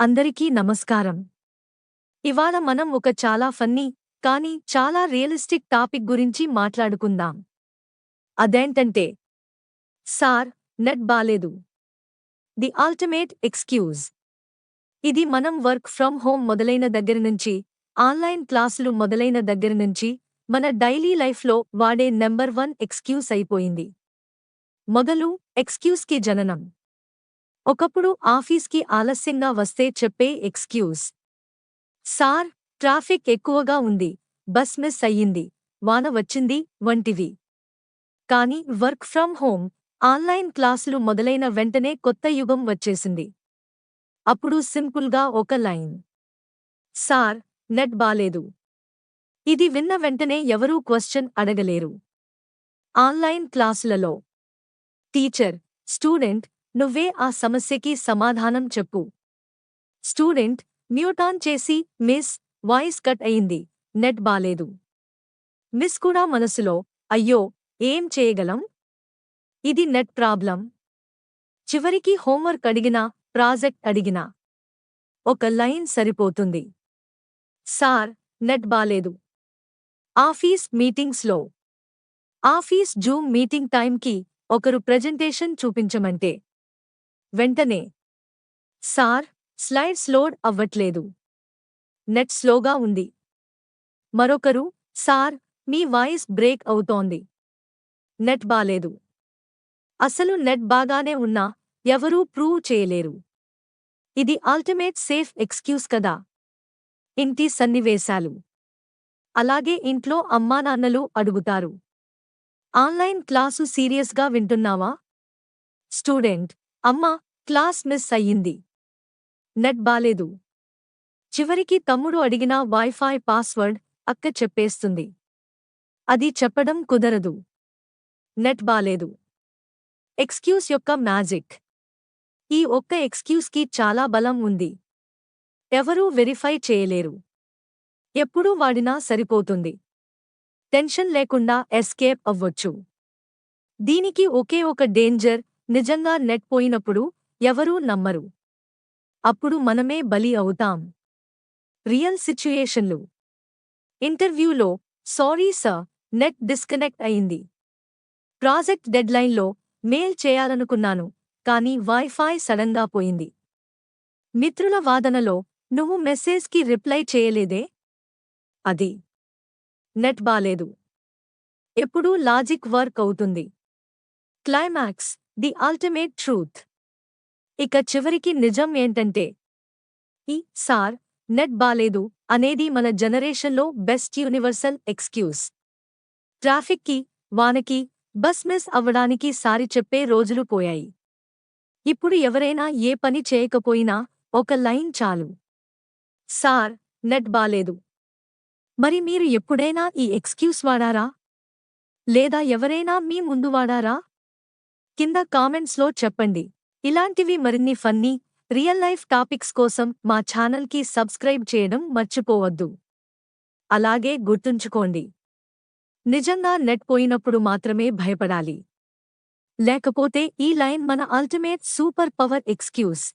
అందరికీ నమస్కారం. ఇవాళ మనం ఒక చాలా ఫన్నీ కానీ చాలా రియలిస్టిక్ టాపిక్ గురించి మాట్లాడుకుందాం. అదేంటంటే సార్ నెట్ బాలేదు. The ultimate excuse. ఇది మనం వర్క్ ఫ్రమ్ హోమ్ మొదలైన దగ్గర నుంచి ఆన్లైన్ క్లాసులు మొదలైన దగ్గర నుంచి మన డైలీ లైఫ్లో వాడే నెంబర్ వన్ ఎక్స్క్యూస్ అయిపోయింది. మొదలు ఎక్స్క్యూస్కి జననం. ఒకప్పుడు ఆఫీస్కి ఆలస్యంగా వస్తే చెప్పే ఎక్స్క్యూజ్. సార్ ట్రాఫిక్ ఎక్కువగా ఉంది. బస్ మిస్ అయ్యింది. వాన వచ్చింది వంటివి. కాని వర్క్ ఫ్రమ్ హోమ్ ఆన్లైన్ క్లాసులు మొదలైన వెంటనే కొత్త యుగం వచ్చేసింది. అప్పుడు సింపుల్గా ఒక లైన్. సార్ నెట్ బాలేదు. ఇది విన్న వెంటనే ఎవరూ క్వశ్చన్ అడగలేరు. ఆన్లైన్ క్లాసులలో. టీచర్ స్టూడెంట్ నువ్వే ఆ సమస్యకి సమాధానం చెప్పు. స్టూడెంట్ మ్యూటాన్ చేసి మిస్ వాయిస్ కట్ అయింది. నెట్ బాలేదు. మిస్ కూడా మనసులో అయ్యో ఏం చేయగలం? ఇది నెట్ ప్రాబ్లం. చివరికి హోంవర్క్ అడిగినా ప్రాజెక్ట్ అడిగినా. ఒక లైన్ సరిపోతుంది. సార్ నెట్ బాలేదు. ఆఫీస్ మీటింగ్స్లో. ఆఫీస్ జూమ్ మీటింగ్ టైంకి ఒకరు ప్రెజెంటేషన్ చూపించమంటే. వెంటనే. సార్ స్లైడ్స్ లోడ్ అవ్వట్లేదు. నెట్ స్లోగా ఉంది. మరొకరు సార్ మీ వాయిస్ బ్రేక్ అవుతోంది. నెట్ బాలేదు. అసలు నెట్ బాగానే ఉన్నా ఎవరూ ప్రూవ్ చేయలేరు. ఇది అల్టిమేట్ సేఫ్ ఎక్స్క్యూజ్ కదా. ఇంటి సన్నివేశాలు. అలాగే ఇంట్లో అమ్మానాన్నలు అడుగుతారు. ఆన్లైన్ క్లాసు సీరియస్గా వింటున్నావా? స్టూడెంట్ అమ్మా క్లాస్ మిస్ అయ్యింది. నెట్ బాలేదు. చివరికి తమ్ముడు అడిగిన వైఫై పాస్వర్డ్ అక్క చెప్పేస్తుంది. అది చెప్పడం కుదరదు. నెట్ బాలేదు. ఎక్స్క్యూస్ యొక్క మ్యాజిక్. ఈ ఒక్క ఎక్స్క్యూస్కి చాలా బలం ఉంది. ఎవరూ వెరిఫై చేయలేరు. ఎప్పుడూ వాడినా సరిపోతుంది. టెన్షన్ లేకుండా ఎస్కేప్ అవ్వొచ్చు. దీనికి ఒకే ఒక డేంజర్ నిజంగా నెట్ పోయినప్పుడు ఎవరూ నమ్మరు. అప్పుడు మనమే బలి అవుతాం. రియల్ సిచ్యుయేషన్లు. ఇంటర్వ్యూలో సారీ సర్ నెట్ డిస్కనెక్ట్ అయింది. ప్రాజెక్ట్ డెడ్లైన్లో మెయిల్ చేయాలనుకున్నాను కానీ వైఫై సడన్గా పోయింది. మిత్రుల వాదనలో నువ్వు మెసేజ్కి రిప్లై చేయలేదే? అది నెట్ బాలేదు. ఎప్పుడూ లాజిక్ వర్క్ అవుతుంది. Climax the ultimate truth. ఇక చివరికి నిజం ఏంటంటే ఈ సార్ నెట్ బాలేదు అనేది మన జనరేషన్లో బెస్ట్ యూనివర్సల్ ఎక్స్క్యూజ్. ట్రాఫిక్కి వానకి బస్ మిస్ అవ్వడానికి సారి చెప్పే రోజులు పోయాయి. ఇప్పుడు ఎవరైనా ఏ పని చేయకపోయినా ఒక లైన్ చాలు. సార్ నెట్ బాలేదు. మరి మీరు ఎప్పుడైనా ఈ ఎక్స్క్యూస్ వాడారా? లేదా ఎవరైనా మీ ముందు వాడారా? కింద కామెంట్స్లో చెప్పండి. ఇలాంటివి మరిన్ని ఫన్నీ రియల్ లైఫ్ టాపిక్స్ కోసం మా ఛానల్కి సబ్స్క్రైబ్ చేయడం మర్చిపోవద్దు. అలాగే గుర్తుంచుకోండి. నిజంగా నెట్ పోయినప్పుడు మాత్రమే భయపడాలి. లేకపోతే ఈ లైన్ మన అల్టిమేట్ సూపర్ పవర్ ఎక్స్క్యూస్